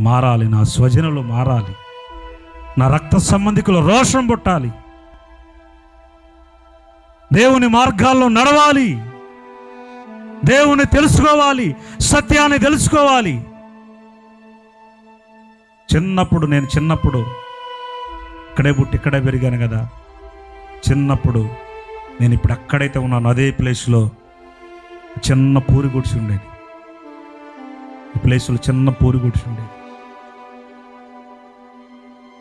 మారాలి నా స్వజనులు మారాలి. నా రక్త సంబంధికులు రోషం పుట్టాలి. దేవుని మార్గాల్లో నడవాలి. దేవుని తెలుసుకోవాలి సత్యాన్ని తెలుసుకోవాలి. చిన్నప్పుడు నేను చిన్నప్పుడు ఇక్కడే పుట్టి ఇక్కడే పెరిగాను కదా. చిన్నప్పుడు నేను ఇప్పుడు ఎక్కడైతే ఉన్నాను అదే ప్లేస్లో చిన్న పూరి గుడిసి ఉండేది. ఈ ప్లేస్లో చిన్న పూరి గుడిసి ఉండేది.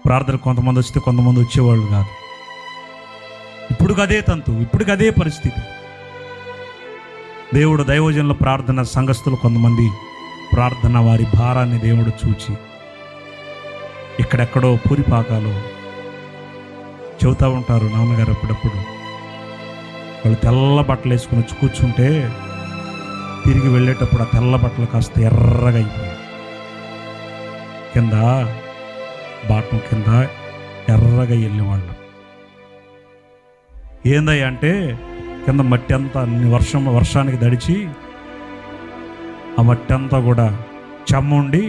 ప్రార్థన కొంతమంది వస్తే కొంతమంది వచ్చేవాళ్ళు కాదు. ఇప్పుడు అదే తంతు ఇప్పుడు అదే పరిస్థితి. దేవుడు దైవజనుల ప్రార్థన సంఘస్థులు కొంతమంది ప్రార్థన వారి భారాన్ని దేవుడు చూచి ఇక్కడెక్కడో పూరిపాకాలు చెబుతూ ఉంటారు నాన్నగారు అప్పుడప్పుడు. వాళ్ళు తెల్ల బట్టలు వేసుకుని వచ్చి కూర్చుంటే తిరిగి వెళ్ళేటప్పుడు ఆ తెల్ల బట్టలు కాస్త ఎర్రగా అయిపోయాయి. కింద బాటం కింద ఎర్రగా వెళ్ళేవాళ్ళు ఏందయ్య అంటే కింద మట్టి అంతా వర్షం వర్షానికి దడిచి ఆ మట్టి అంతా కూడా చెమ్మ ఉండి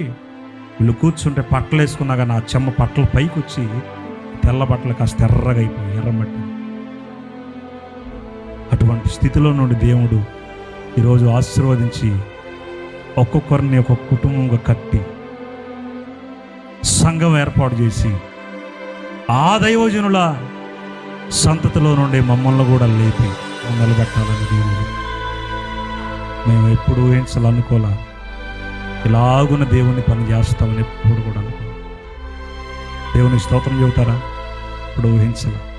వీళ్ళు కూర్చుంటే పట్టలు వేసుకున్నా కానీ ఆ చెమ్మ పట్టల పైకి వచ్చి తెల్ల బట్టలు కాస్త ఎర్రగా అయిపోయి ఎర్రమట్టి అటువంటి స్థితిలో నుండి దేవుడు ఈరోజు ఆశీర్వదించి ఒక్కొక్కరిని ఒక్కొక్క కుటుంబంగా కట్టి సంఘం ఏర్పాటు చేసి ఆ దైవజనుల సంతతిలో నుండి మమ్మల్ని కూడా లేపి నిలబెట్టాలని దేవుడు. మేము ఎప్పుడు ఊహించాలి అనుకోలే. ఇలాగున దేవుని పని చేస్తామని ఎప్పుడు కూడా అనుకో దేవుని స్తోత్రం చెబుతారా? ఇప్పుడు ఊహించలే